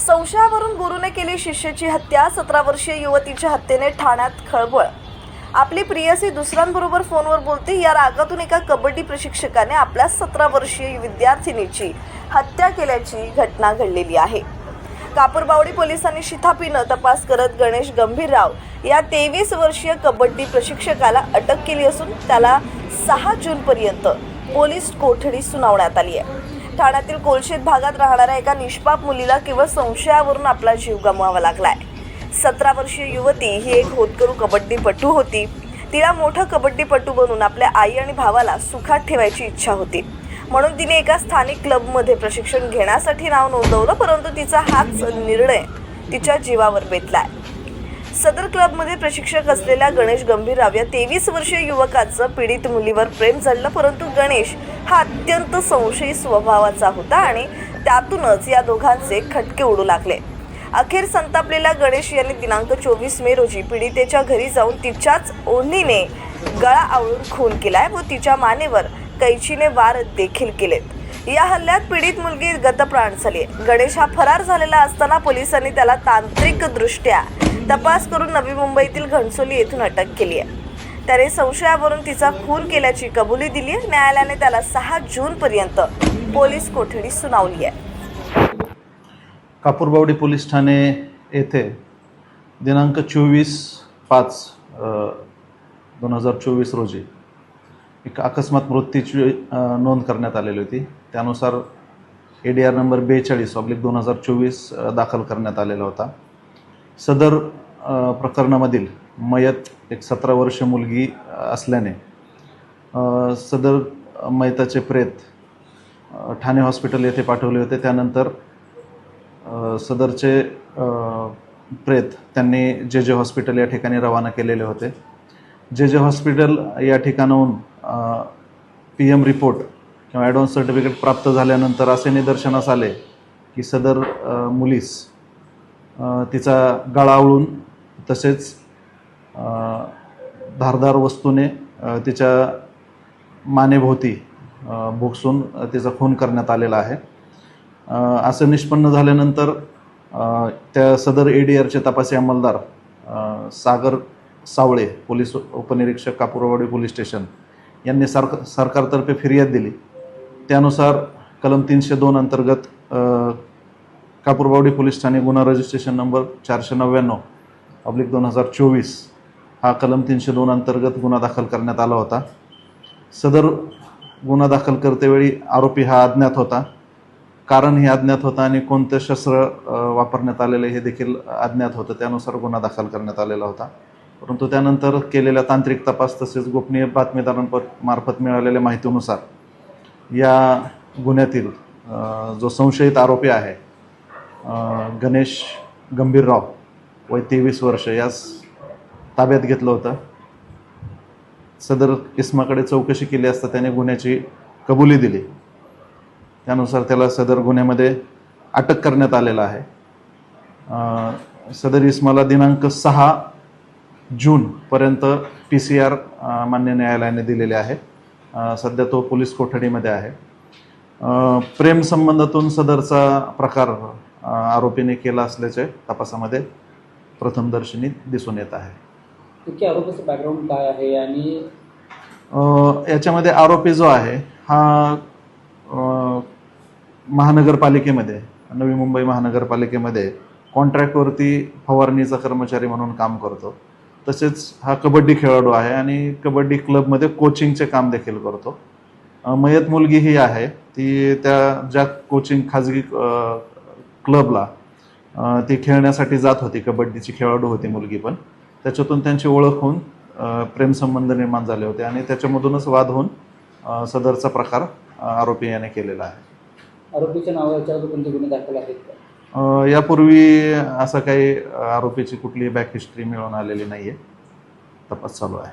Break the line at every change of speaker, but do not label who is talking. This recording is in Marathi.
संशयावरून गुरुने केली शिष्याची हत्या सतरा वर्षीय युवतीच्या हत्येने ठाण्यात खळबळ. आपली प्रियसी दुसऱ्यांबरोबर फोनवर बोलते या रागातून एका कबड्डी प्रशिक्षकाने आपल्या सतरा वर्षीय विद्यार्थिनीची हत्या केल्याची घटना घडलेली आहे. कापूरबावडी पोलिसांनी शिथापीनं तपास करत गणेश गंभीरराव या तेवीस वर्षीय कबड्डी प्रशिक्षकाला अटक केली असून त्याला सहा जूनपर्यंत पोलीस कोठडी सुनावण्यात आली आहे. ठाण्यातील कोलशेत भागात राहणाऱ्या एका निष्पाप मुलीला केवळ संशयावरून आपला जीव गमवावा लागलाय. सतरा वर्षीय युवती ही एक होतकरू कबड्डीपटू होती. तिला मोठं कबड्डीपटू बनून आपल्या आई आणि भावाला सुखात ठेवायची इच्छा होती. म्हणून तिने एका स्थानिक क्लबमध्ये प्रशिक्षण घेण्यासाठी नाव नोंदवलं परंतु तिचा हाच निर्णय तिच्या जीवावर बेतलाय. सदर क्लबमध्ये प्रशिक्षक असलेल्या गणेश गंभीरराव या तेवीस वर्षीय युवकाचं पीडित मुलीवर प्रेम झालं परंतु गणेश हा अत्यंत संशयी स्वभावाचा होता आणि त्यातूनच या दोघांचे खटके उडू लागले. अखेर संतापलेला गणेश यांनी दिनांक चोवीस मे रोजी पीडितेच्या घरी जाऊन तिच्याच ओढणीने गळा आवळून खून केलाय व तिच्या मानेवर कैचीने वार देखील केलेत. या हल्ल्यात पीडित मुलगी गतप्राण झाली गणेश हा फरार झालेला असताना पोलिसांनी त्याला तांत्रिक दृष्ट्या तपास करून नवी मुंबईतील घणसोली येथून अटक केली आहे. त्याने संशयावरून तिचा खून केल्याची कबुली दिली आहे. न्यायालयाने त्याला सहा जून पर्यंत पोलीस कोठडी सुनावली आहे.
कापूरबावडी पोलीस ठाणे येथे दिनांक चोवीस पाच दोन हजार चोवीस रोजी एक अकस्मात मृत्यूची नोंद करण्यात आलेली होती. त्यानुसार ए डी आर नंबर बेचाळीस ऑब्लिक दोन हजार चोवीस दाखल करण्यात आलेला होता. सदर प्रकरणामधील मयत एक सतरा वर्ष मुलगी असल्याने सदर मयताचे प्रेत ठाणे हॉस्पिटल येथे पाठवले होते. त्यानंतर सदरचे प्रेत त्यांनी जे जे हॉस्पिटल या ठिकाणी रवाना केलेले होते. जे जे हॉस्पिटल या ठिकाणाहून पी एम रिपोर्ट किंवा ॲडव्हान्स सर्टिफिकेट प्राप्त झाल्यानंतर असे निदर्शनास आले की सदर मुलीस तिचा गळा आवळून तसेच धारदार वस्तूने तिच्या मानेभोवती अ, भोगसून तिचा खून करण्यात आलेला आहे. असं निष्पन्न झाल्यानंतर त्या सदर A D आरचे तपासी अंमलदार Sagar Savale police उपनिरीक्षक कापूरवाडी पोलीस स्टेशन यांनी सरक सरकारतर्फे फिर्याद दिली. त्यानुसार कलम तीनशे दोन अंतर्गत कापूरबावडी पोलीस ठाणे गुन्हा रजिस्ट्रेशन नंबर चारशे नव्याण्णव ऑब्लिक दोन हजार चोवीस हा कलम तीनशे दोन अंतर्गत गुन्हा दाखल करण्यात आला होता. सदर गुन्हा दाखल करतेवेळी आरोपी हा अज्ञात होता. कारण हे अज्ञात होतं आणि कोणतं शस्त्र वापरण्यात आलेलं हे देखील अज्ञात होतं. त्यानुसार गुन्हा दाखल करण्यात आलेला होता. परंतु त्यानंतर केलेल्या तांत्रिक तपास तसेच गोपनीय बातमीदारांपत मार्फत मिळालेल्या माहितीनुसार या गुन्ह्यातील जो संशयित आरोपी आहे गणेश गंभीरराव वय तेवीस वर्ष यास ताब्यात घेतलं होतं. सदर इस्माकडे चौकशी केली असता त्याने गुन्ह्याची कबुली दिली. त्यानुसार त्याला सदर गुन्ह्यामध्ये अटक करण्यात आलेला आहे. सदर इस्माला दिनांक सहा जूनपर्यंत पी सी आर मान्य न्यायालयाने दिलेले आहे. सध्या तो पोलीस कोठडीमध्ये आहे. प्रेमसंबंधातून प्रेम संबंधातून सदरचा प्रकार आरोपीने केला असल्याचे तपासामध्ये प्रथमदर्शनी दिसून येत आहे.
आरोपीचं बॅकग्राऊंड काय आहे आणि
याच्यामध्ये आरोपी जो आहे हा महानगरपालिकेमध्ये नवी मुंबई महानगरपालिकेमध्ये कॉन्ट्रॅक्टवरती फवारणीचा कर्मचारी म्हणून काम करतो. तसेच हा कबड्डी खेळाडू आहे आणि कबड्डी क्लबमध्ये कोचिंगचे काम देखील करतो. मयत मुलगी ही आहे. ती त्या ज्या कोचिंग खाजगी क्लबला ती खेळण्यासाठी जात होती कबड्डीची खेळाडू होती मुलगी पण. त्याच्यातून त्यांची ओळख होऊन प्रेमसंबंध निर्माण झाले होते आणि त्याच्यामधूनच वाद होऊन सदरचा प्रकार आरोपी याने केलेला आहे.
आरोपीच्या नावावर याच्यावर कोणते गुन्हे दाखल आहेत?
यापूर्वी असं काही आरोपीची कुठलीही बॅक हिस्ट्री मिळून आलेली नाही आहे तपास चालू आहे.